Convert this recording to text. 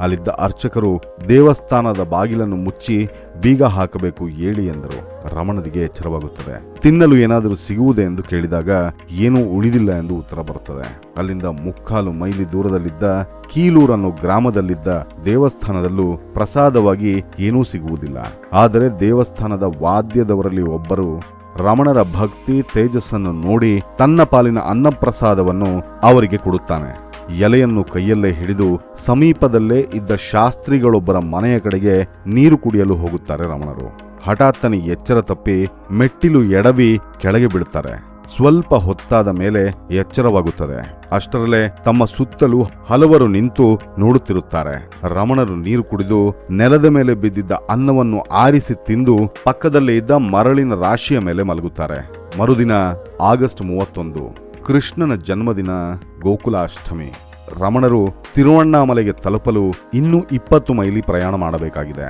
ಅಲ್ಲಿದ್ದ ಅರ್ಚಕರು ದೇವಸ್ಥಾನದ ಬಾಗಿಲನ್ನು ಮುಚ್ಚಿ ಬೀಗ ಹಾಕಬೇಕು ಹೇಳಿ ಎಂದರು. ರಮಣನಿಗೆ ಎಚ್ಚರವಾಗುತ್ತದೆ. ತಿನ್ನಲು ಏನಾದರೂ ಸಿಗುವುದೇ ಎಂದು ಕೇಳಿದಾಗ, ಏನೂ ಉಳಿದಿಲ್ಲ ಎಂದು ಉತ್ತರ ಬರುತ್ತದೆ. ಅಲ್ಲಿಂದ ಮುಕ್ಕಾಲು ಮೈಲಿ ದೂರದಲ್ಲಿದ್ದ ಕೀಲೂರನ್ನು ಗ್ರಾಮದಲ್ಲಿದ್ದ ದೇವಸ್ಥಾನದಲ್ಲೂ ಪ್ರಸಾದವಾಗಿ ಏನೂ ಸಿಗುವುದಿಲ್ಲ. ಆದರೆ ದೇವಸ್ಥಾನದ ವಾದ್ಯದವರಲ್ಲಿ ಒಬ್ಬರು ರಮಣರ ಭಕ್ತಿ ತೇಜಸ್ಸನ್ನು ನೋಡಿ ತನ್ನ ಪಾಲಿನ ಅನ್ನಪ್ರಸಾದವನ್ನು ಅವರಿಗೆ ಕೊಡುತ್ತಾನೆ. ಎಲೆಯನ್ನು ಕೈಯಲ್ಲೇ ಹಿಡಿದು ಸಮೀಪದಲ್ಲೇ ಇದ್ದ ಶಾಸ್ತ್ರಿಗಳೊಬ್ಬರ ಮನೆಯ ಕಡೆಗೆ ನೀರು ಕುಡಿಯಲು ಹೋಗುತ್ತಾರೆ ರಮಣರು. ಹಠಾತ್ತನಿ ಎಚ್ಚರ ತಪ್ಪಿ ಮೆಟ್ಟಿಲು ಎಡವಿ ಕೆಳಗೆ ಬಿಡುತ್ತಾರೆ ಸ್ವಲ್ಪ ಹೊತ್ತಾದ ಮೇಲೆ ಎಚ್ಚರವಾಗುತ್ತದೆ. ಅಷ್ಟರಲ್ಲೇ ತಮ್ಮ ಸುತ್ತಲೂ ಹಲವರು ನಿಂತು ನೋಡುತ್ತಿರುತ್ತಾರೆ. ರಮಣರು ನೀರು ಕುಡಿದು ನೆಲದ ಮೇಲೆ ಬಿದ್ದಿದ್ದ ಅನ್ನವನ್ನು ಆರಿಸಿ ತಿಂದು ಪಕ್ಕದಲ್ಲೇ ಇದ್ದ ಮರಳಿನ ರಾಶಿಯ ಮೇಲೆ ಮಲಗುತ್ತಾರೆ. ಮರುದಿನ ಆಗಸ್ಟ್ ಮೂವತ್ತೊಂದು, ಕೃಷ್ಣನ ಜನ್ಮದಿನ ಗೋಕುಲಾಷ್ಟಮಿ. ರಮಣರು ತಿರುವಣ್ಣಾಮಲೆಗೆ ತಲುಪಲು ಇನ್ನೂ ಇಪ್ಪತ್ತು ಮೈಲಿ ಪ್ರಯಾಣ ಮಾಡಬೇಕಾಗಿದೆ.